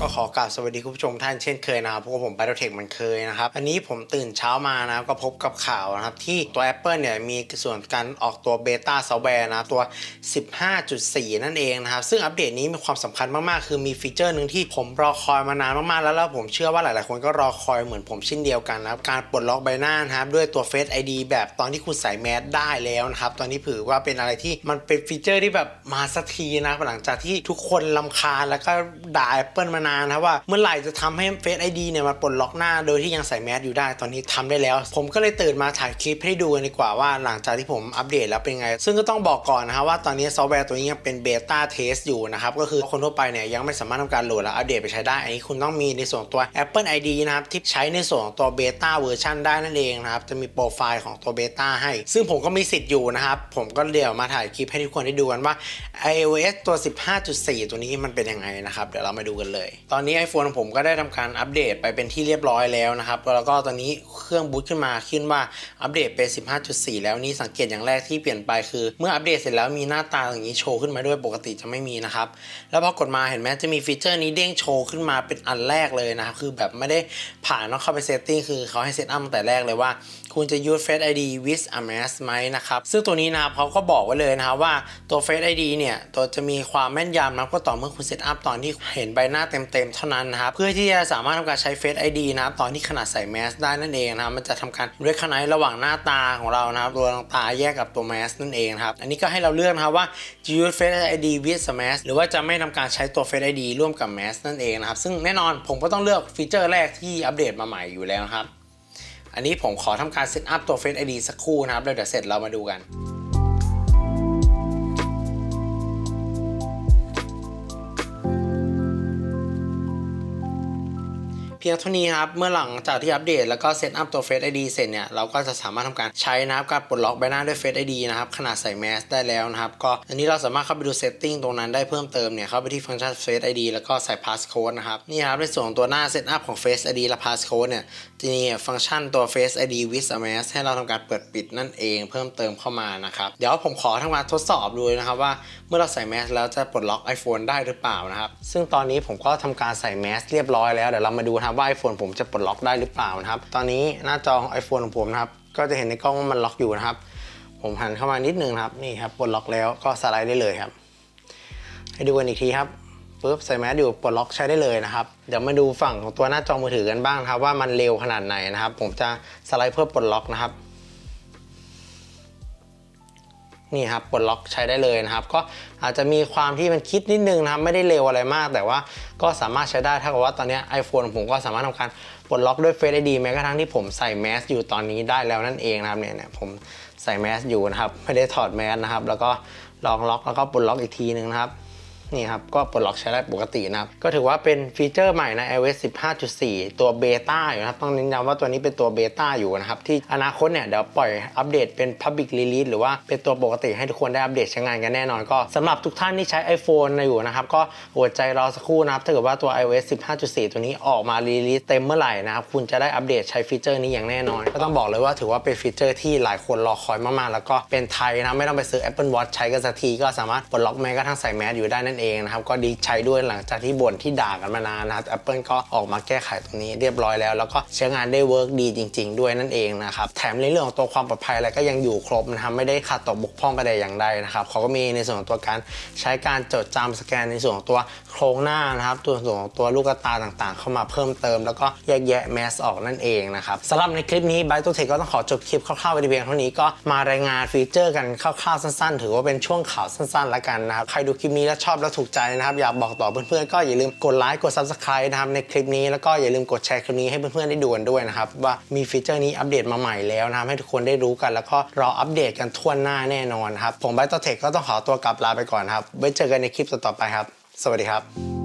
ก็ขอกราบสวัสดีคุณผู้ชมท่านเช่นเคยนะครับพวกผม b a t t l e t e c h มันเคยนะครับ อันนี้ผมตื่นเช้ามานะครับก็พบกับข่าวนะครับ ที่ตัว Apple เนี่ยมีส่วนการออกตัวเบต้าซอฟต์แวร์นะตัว 15.4 นั่นเองนะครับ ซึ่งอัปเดตนี้มีความสำคัญมาก ๆ คือมีฟีเจอร์หนึ่งที่ผมรอคอยมานานมาก ๆ แล้วแล้วผมเชื่อว่าหลาย ๆ คนก็รอคอยเหมือนผมเช่นเดียวกันนะครับ การปลดล็อกใบหน้านะครับด้วยตัว Face ID แบบตอนที่คุณใส่แมสได้แล้วนะครับตอนนี้ถือว่าเป็นอะไรที่มันเป็นฟีเจอร์ที่แบบมาสักทีนะหลังจากที่ทุกคนลำคาแล้วก็ด่า Apple มานานนะครับว่าเมื่อไหร่จะทำให้ Face ID เนี่ยมาปลดล็อกหน้าโดยที่ยังใส่แมสอยู่ได้ตอนนี้ทำได้แล้ว ผมก็เลยตื่นมาถ่ายคลิปให้ดูกันดีกว่าว่าหลังจากที่ผมอัปเดตแล้วเป็นไง ซึ่งก็ต้องบอกก่อนนะครับว่าตอนนี้ซอฟต์แวร์ตัวนี้ยังเป็นเบต้าเทสอยู่นะครับก็คือคนทั่วไปเนี่ยยังไม่สามารถทำการโหลดและอัปเดตไปใช้ได้อันนี้คุณต้องมีในส่วนของตัว Apple ID นะครับที่ใช้ในส่วนของตัวเบต้าเวอร์ชันได้นั่นเองนะครับจะมีโปรไฟล์ของตัวเบต้าให้ ซึ่งผมก็มีสิทธิ์อยู่นะครับผมก็เดี๋ยวมาถ่ายคลิปให้ทุกคนได้ดูกันว่า iOS ตัว 15.4 ตัวนี้มันเป็นยังไงนะครับ เดี๋ยวเรามาดูกันเลยตอนนี้ iPhone ของผมก็ได้ทำการอัปเดตไปเป็นที่เรียบร้อยแล้วนะครับ แล้วก็ตอนนี้เครื่องบูตขึ้นมาขึ้นว่าอัปเดตเป็น 15.4 แล้วนี่สังเกตอย่างแรกที่เปลี่ยนไปคือ เมื่ออัปเดตเสร็จแล้วมีหน้าตาอย่างนี้โชว์ขึ้นมาด้วยปกติจะไม่มีนะครับ แล้วพอกดมาเห็นไหมจะมีฟีเจอร์นี้เด้งโชว์ขึ้นมาเป็นอันแรกเลยนะครับคือแบบไม่ได้ผ่านต้องเข้าไปเซตติ้งคือเขาให้เซตอัพตั้งแต่แรกเลยว่า คุณจะ use Face ID with a mask ไหมนะครับซึ่งตัวนี้นะครับเขาก็บอกไว้เลยนะครับว่าตัว Face ID เนี่ยตัวจะมีความแม่นยำนะก็ต่อเมื่อคุณเซตอัพตอนที่เห็นใบหน้าเต็มๆเท่านั้นนะครับเพื่อที่จะสามารถทำการใช้ Face ID นะครับตอนที่ขนาดใส่แมสได้นั่นเองนะครับมันจะทำการ recognize ระหว่างหน้าตาของเรานะครับตัวตาแยกกับตัวแมสนั่นเองครับอันนี้ก็ให้เราเลือกนะครับว่าจะ use Face ID with mask หรือว่าจะไม่ทำการใช้ตัว Face ID ร่วมกับแมสนั่นเองนะครับซึ่งแน่นอนผมก็ต้องเลือกฟีเจอร์แรกที่อัปเดตมาใหม่อยู่แล้วครับอันนี้ผมขอทำการเซตอัพตัว Face ID สักครู่นะครับแล้วเดี๋ยวเสร็จเรามาดูกัน พียงเท่านี้ครับ เมื่อหลังจากที่อัปเดตแล้วก็เซตอัพตัว Face ID เสร็จเนี่ย เราก็จะสามารถทำการใช้นะครับการปลดล็อกใบหน้าด้วย Face ID นะครับ ขนาดใส่แมสได้แล้วนะครับ ก็อันนี้เราสามารถเข้าไปดูเซตติ้งตรงนั้นได้เพิ่มเติมเนี่ย เข้าไปที่ฟังก์ชัน Face ID แล้วก็ใส่ Passcode นะครับ นี่ครับ ในส่วนของตัวหน้าเซตอัพของ Face ID และ Passcode เนี่ยจะมีฟังก์ชันตัว Face ID with a mask ให้เราทำการเปิดปิดนั่นเองเพิ่มเติมเข้ามานะครับ เดี๋ยวผมขอทำการทดสอบดูนะครับว่าเมื่อเราใส่แมสแล้วจะปลดล็อก iPhone ได้หรือเปล่านะครับซึ่งตอนนี้ผมก็ทำการใส่แมสเรียบร้อยแล้วเดี๋ยวเรามาดูครับว่า iPhone ผมจะปลดล็อกได้หรือเปล่านะครับ ตอนนี้หน้าจอของ iPhone ของผมนะครับ ก็จะเห็นในกล้องว่ามันล็อกอยู่นะครับ ผมหันเข้ามานิดนึงนะครับ นี่ครับปลดล็อกแล้วก็สไลด์ได้เลยครับ ให้ดูกันอีกทีครับปุ๊บใส่แมสอยู่ปลดล็อกใช้ได้เลยนะครับ เดี๋ยวมาดูฝั่งของตัวหน้าจอมือถือกันบ้างครับว่ามันเร็วขนาดไหนนะครับ ผมจะสไลด์เพื่อปลดล็อกนะครับ นี่ครับปลดล็อกใช้ได้เลยนะครับ ก็อาจจะมีความที่มันคิดนิดนึงนะครับ ไม่ได้เร็วอะไรมาก แต่ว่าก็สามารถใช้ได้ถ้ากับว่าตอนนี้ iPhone ผมก็สามารถทำการปลดล็อกด้วย Face ID แม้กระทั่งที่ผมใส่แมสอยู่ตอนนี้ได้แล้วนั่นเองนะครับเนี่ยเนี่ยผมใส่แมสอยู่นะครับ ไม่ได้ถอดแมสนะครับ แล้วก็ลองล็อกแล้วก็ปลดล็อกอีกทีนึงนะครับ นี่ครับ ก็ปลดล็อกใช้ได้ปกตินะครับ ก็ถือว่าเป็นฟีเจอร์ใหม่ใน iOS 15.4 ตัวเบต้าอยู่นะครับ ต้องเน้นย้ำว่าตัวนี้เป็นตัวเบต้าอยู่นะครับ ที่อนาคตเนี่ยเดี๋ยวปล่อยอัปเดตเป็น Public Release หรือว่าเป็นตัวปกติให้ทุกคนได้อัปเดตใช้งานกันแน่นอน ก็สำหรับทุกท่านที่ใช้ iPhone อยู่นะครับ ก็อดใจรอสักครู่นะครับถ้าเกิดว่าตัว iOS 15.4 ตัวนี้ออกมารีลีสเต็มเมื่อไหร่นะครับคุณจะได้อัปเดตใช้ฟีเจอร์นี้อย่างแน่นอน ก็ต้องบอกเลยว่าถือว่าเป็นฟีเจอร์ที่หลายคนรอคอยมากๆ แล้วก็เป็นไทยนะไม่ต้องไปซื้อ Apple Watch ใช้กันสักทีก็สามารถปลดล็อกแม้กระทั่งใส่แมสอยู่ได้นั่นเองนะครับก็ดีใช้ด้วยหลังจากที่บ่นที่ด่ากันมานานนะครับ Apple ก็ออกมาแก้ไขตรงนี้เรียบร้อยแล้ว แล้วก็ใช้งานได้เวิร์กดีจริง ๆ ด้วยนั่นเองนะครับแถมในเรื่องของตัวความปลอดภัยอะไรก็ยังอยู่ครบนะครับไม่ได้ขาดตกบกพร่องไปใดอย่างใดนะครับเขาก็มีในส่วนของตัวการใช้การจดจำสแกนในส่วนของตัวโครงหน้านะครับตัวส่วนของตัวลูกตาต่างๆ เข้ามาเพิ่มเติม แล้วก็แยกแยะแมสออกนั่นเองนะครับสำหรับในคลิปนี้ b y t o t e c h ก็ต้องขอจบคลิปคร่าวๆไปเพียงเท่านี้ก็มารายงานฟีเจอร์กันคร่าวๆสั้น ๆ ถือว่าเป็นช่วงข่าวสั้นๆแล้วกันนะครับใครดูคลิปนี้แล้วชอบแล้วถูกใจนะครับ อยากบอกต่อเพื่อนๆก็อย่าลืมกดไลค์กด Subscribe นะครับในคลิปนี้แล้วก็อย่าลืมกดแชร์คลิปนี้ให้เพื่อนๆได้ดูกันด้วยนะครับว่ามีฟีเจอร์นี้อัปเดตมาใหม่แล้วนะครับให้ทุกคนได้รู้กัน แล้วก็รออัปเดตกันทั่วหน้าแน่นอนครับผม b y t o t e c h ก็ต้องขอตัวกลับลาไปก่อนครับไว้เจอกันในคลิปต่อๆไปครับ สวัสดีครับ